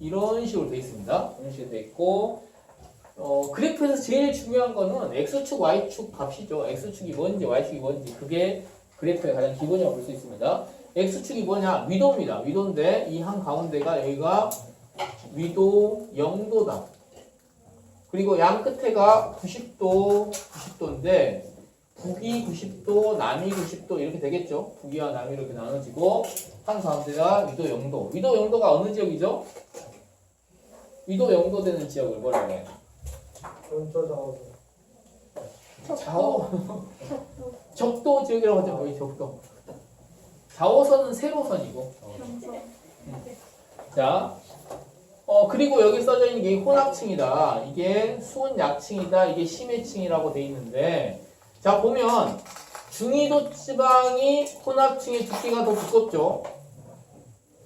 이런 식으로 돼 있습니다. 이런 식으로 돼 있고 어, 그래프에서 제일 중요한 거는 x축, y축 값이죠. x축이 뭔지 y축이 뭔지 그게 그래프의 가장 기본이라고 볼 수 있습니다. x축이 뭐냐? 위도입니다. 위도인데 이 한 가운데가 여기가 위도 0도다. 그리고 양 끝에가 90도, 90도인데 북이 90도, 남이 90도 이렇게 되겠죠. 북이와 남이 이렇게 나눠지고 한 가운데가 위도 0도. 위도 0도가 어느 지역이죠? 위도 0도 되는 지역을 뭐라고 해요? 전초 작업. 좌호 적도 지역이라고 하죠. 거의 적도. 좌호선은 세로선이고. 자, 어 그리고 여기 써져 있는 게 혼합층이다. 이게 수은 약층이다. 이게 심해층이라고 돼 있는데, 자 보면 중위도 지방이 혼합층의 두께가 더 두껍죠.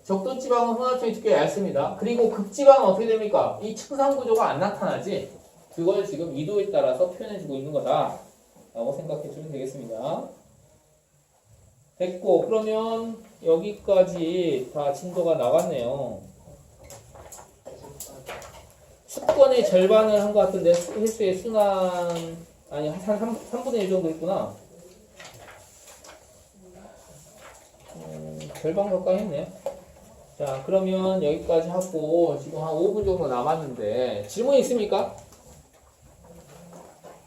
적도 지방은 혼합층의 두께가 얇습니다. 그리고 극지방은 어떻게 됩니까? 이 층상 구조가 안 나타나지. 그걸 지금 위도에 따라서 표현해주고 있는 거다. 라고 생각해 주면 되겠습니다. 됐고, 그러면 여기까지 다 진도가 나갔네요. 수권의 절반을 한 것 같은데, 수- 횟수의 순환, 아니, 한 3, 3분의 1 정도 있구나. 절반 가까이 했네요. 자, 그러면 여기까지 하고, 지금 한 5분 정도 남았는데, 질문 있습니까?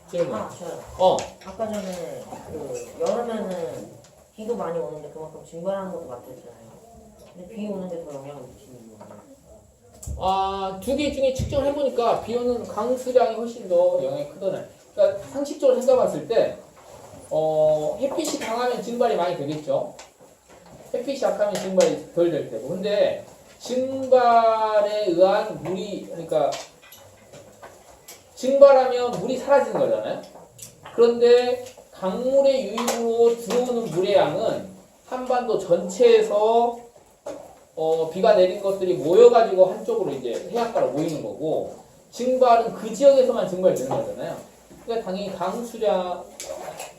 질문. 아, 저요. 어, 아까 전에 그 여름에는 비도 많이 오는데 그만큼 증발하는 것도 맞댔잖아요. 근데 비 오는 게 더 영향을 미치는 거예요. 아, 두 개 중에 측정을 해보니까 비 오는 강수량이 훨씬 더 영향이 크더네. 그러니까 상식적으로 생각했을 때, 어, 햇빛이 강하면 증발이 많이 되겠죠. 햇빛이 약하면 증발이 덜 될 테고. 근데 증발에 의한 물이, 그러니까 증발하면 물이 사라지는 거잖아요. 그런데 강물의 유입으로 들어오는 물의 양은 한반도 전체에서 어, 비가 내린 것들이 모여가지고 한쪽으로 이제 해안가로 모이는 거고 증발은 그 지역에서만 증발되는 거잖아요. 그러니까 당연히 강수량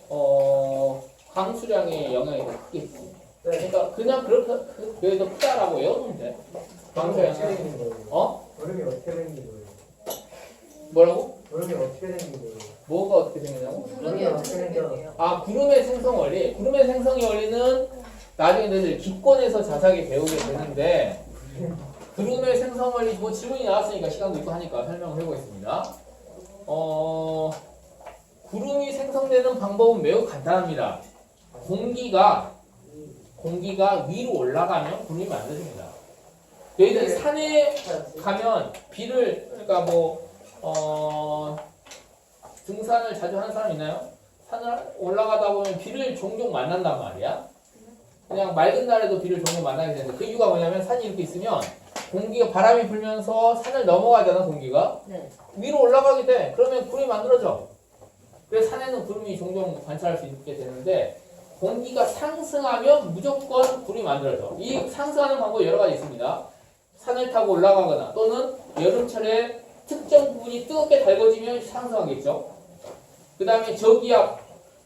어, 강수량의 영향이 더 크겠지. 네. 그러니까 그냥 그렇게 그- 더 크다라고 외우면 돼. 어떻게 생긴 거예요? 어 얼음이 어떻게 생긴 거예요? 뭐라고? 얼음이 어떻게 생긴 거예요? 뭐가 어떻게 생기냐고? 얼음이 어떻게 생겨? 아 구름의 생성 원리. 구름의 생성의 원리는 나중에 너희들 기권에서 자세하게 배우게 되는데 구름의 생성 원리 뭐 질문이 나왔으니까 시간도 있고 하니까 설명을 해보겠습니다. 어 구름이 생성되는 방법은 매우 간단합니다. 공기가 공기가 위로 올라가면 구름이 만들어집니다. 너희들 산에 가면 비를 그러니까 뭐 어, 등산을 자주 하는 사람 있나요? 산을 올라가다 보면 비를 종종 만난단 말이야. 그냥 맑은 날에도 비를 종종 만나게 되는데 그 이유가 뭐냐면 산이 이렇게 있으면 공기가 바람이 불면서 산을 넘어가잖아 공기가 네. 위로 올라가게 돼. 그러면 구름이 만들어져. 그래서 산에는 구름이 종종 관찰할 수 있게 되는데 공기가 상승하면 무조건 구름이 만들어져. 이 상승하는 방법이 여러 가지 있습니다. 산을 타고 올라가거나 또는 여름철에 특정 부분이 뜨겁게 달궈지면 상승하겠죠. 그 다음에 저기압,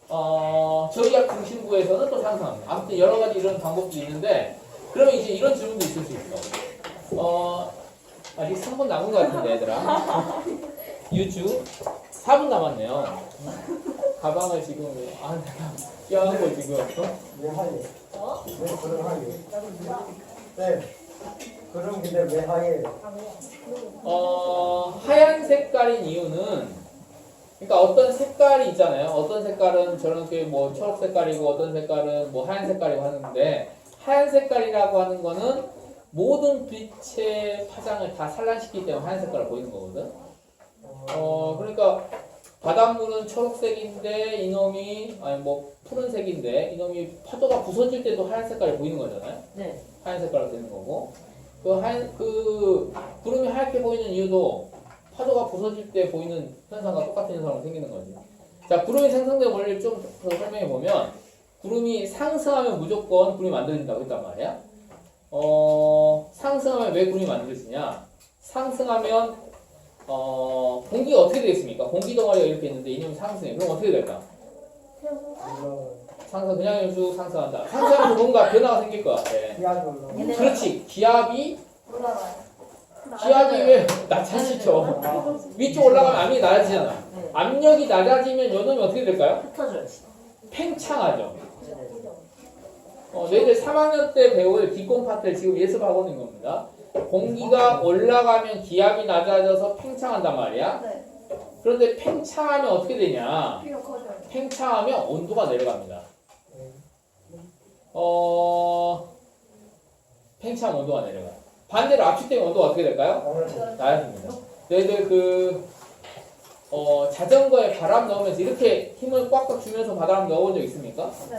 어, 저기압 중심부에서는 또 상승합니다. 아무튼 여러 가지 이런 방법도 있는데 그러면 이제 이런 질문도 있을 수 있어. 어, 아직 3분 남은 것 같은데 얘들아. 유주 4분 남았네요. 가방을 지금 아 내가 껴안고 지금 어? 왜 하얘? 어? 왜 그런 하얘? 네. 그럼 근데 왜 하얘? 어, 하얀 색깔인 이유는 그러니까 어떤 색깔이 있잖아요. 어떤 색깔은 저렇게 뭐 초록 색깔이고 어떤 색깔은 뭐 하얀 색깔이고 하는데 하얀 색깔이라고 하는 거는 모든 빛의 파장을 다 산란시키기 때문에 하얀 색깔을 보이는 거거든. 어, 그러니까 바닷물은 초록색인데 이놈이 아니 뭐 푸른색인데 이놈이 파도가 부서질 때도 하얀 색깔이 보이는 거잖아요. 네. 하얀 색깔로 되는 거고 그 하얀 그 구름이 하얗게 보이는 이유도 파도가 부서질 때 보이는 현상과 똑같은 현상으로 생기는 거지. 자 구름이 생성된 원리를 좀 더 설명해 보면 구름이 상승하면 무조건 구름이 만들어진다고 했단 말이야. 어 상승하면 왜 구름이 만들어지냐? 상승하면 어 공기가 어떻게 되겠습니까? 공기 덩어리가 이렇게 있는데 이놈이 상승해. 그럼 어떻게 될까? 상승 그냥 쭉 상승한다. 상승하면서 뭔가 변화가 생길 것 같아. 그렇지. 기압이 올라가요. 기압이 왜 낮아지죠? 위쪽 올라가면 압력이 낮아지잖아. 네. 압력이 낮아지면 요놈이 어떻게 될까요? 흩어져요. 팽창하죠. 네. 어, 너희들 3학년 때 배울 기공 파트를 지금 예습하고 있는 겁니다. 공기가 올라가면 기압이 낮아져서 팽창한단 말이야. 네. 그런데 팽창하면 어떻게 되냐? 비가 커져요. 팽창하면 온도가 내려갑니다. 어, 팽창 온도가 내려가요. 반대로 압축된 온도가 어떻게 될까요? 낮아집니다. 너희들 그, 어, 자전거에 바람 넣으면서 이렇게 힘을 꽉꽉 주면서 바람 넣어본 적 있습니까? 네.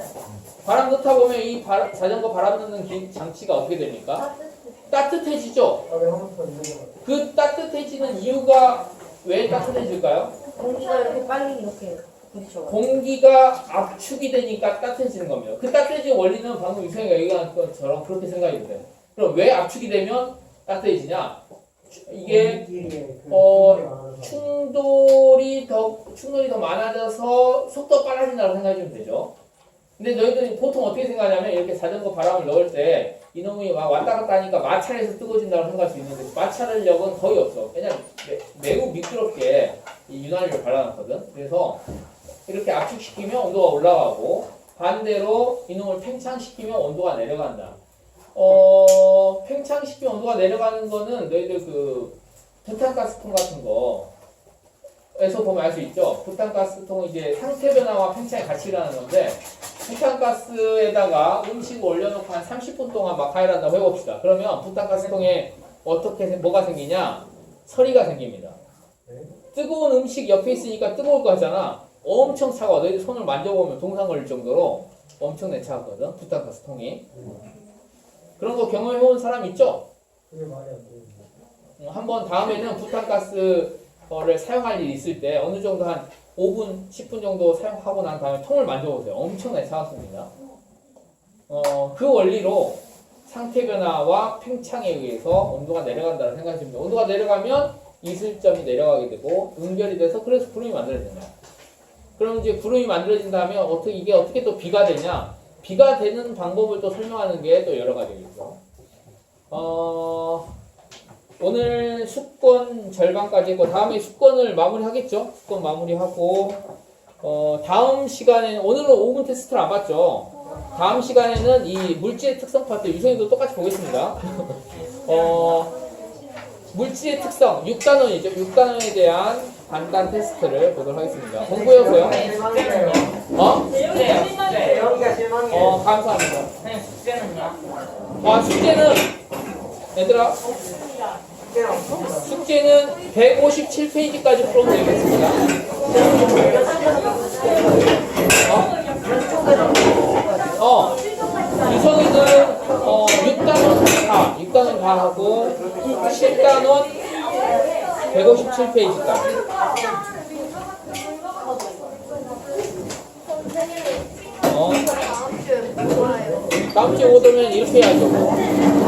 바람 넣다 보면 이 바- 자전거 바람 넣는 기- 장치가 어떻게 됩니까? 따뜻 해지죠? 여기 한번더 있는 거 같아. 그 따뜻해지는 이유가 왜 따뜻해질까요? 공기가 이렇게 빨리 이렇게 부딪혀가지고. 공기가 압축이 되니까 따뜻해지는 겁니다. 그 따뜻해진 원리는 방금 유성이가 얘기한 것처럼 그렇게 생각이 돼요. 그럼 왜 압축이 되면 따뜻해지냐? 이게 공기끼리의 그 어, 충돌이 더 충돌이 더 많아져서 속도 빨라진다고 생각하시면 되죠. 근데 너희들이 보통 어떻게 생각하냐면 이렇게 자전거 바람을 넣을 때 이놈이 막 왔다 갔다 하니까 마찰에서 뜨거워진다고 생각할 수 있는데 마찰력은 거의 없어. 왜냐면 매, 매우 미끄럽게 이 윤활유를 발라놨거든. 그래서 이렇게 압축시키면 온도가 올라가고 반대로 이놈을 팽창시키면 온도가 내려간다. 어, 팽창시키면 온도가 내려가는 거는 너희들 그 부탄가스통 같은 거 에서 보면 알 수 있죠. 부탄가스통은 이제 상태 변화와 팽창이 같이 일어나는 건데 부탄가스에다가 음식을 올려놓고 한 30분 동안 막 가열한다고 해봅시다. 그러면 부탄가스통에 어떻게 생- 뭐가 생기냐? 서리가 생깁니다. 네. 뜨거운 음식 옆에 있으니까 뜨거울 거 같잖아. 엄청 차가워. 너희들 손을 만져보면 동상 걸릴 정도로 엄청나게 차갑거든. 부탄가스통이. 그런 거 경험해본 사람 있죠? 어, 한번 다음에는 부탄가스를 사용할 일이 있을 때 어느 정도 한 5분, 10분 정도 사용하고 난 다음에 통을 만져보세요. 엄청나게 차갑습니다. 어, 그 원리로 상태 변화와 팽창에 의해서 온도가 내려간다고 생각하시면 돼요. 온도가 내려가면 이슬점이 내려가게 되고 응결이 돼서 그래서 구름이 거예요. 그럼 이제 구름이 만들어진다면 어떻게 이게 어떻게 또 비가 되냐? 비가 되는 방법을 또 설명하는 게 또 여러 가지겠죠. 어, 오늘 숙권 절반까지 했고 다음에 숙권을 마무리하겠죠. 숙권 마무리하고 어, 다음 시간에는 오늘은 5분 테스트를 안 봤죠. 다음 시간에는 이 물질의 특성 파트 유성이도 똑같이 보겠습니다. 어, 물질의 특성 6단원이죠. 6단원에 대한 간단 테스트를 보도록 하겠습니다. 공부해오세요. 실망이에요. 어? 여기가 실망이에요. 어, 감사합니다. 아, 숙제는 얘들아 숙제는 없습니다. 숙제는 157페이지까지 풀어도 되겠습니다. 어? 어. 유성이는 어, 6단원 다, 6단원 다 하고 7단원 157페이지까지. 어? 다음 주에 오면 이렇게 해야죠. 뭐.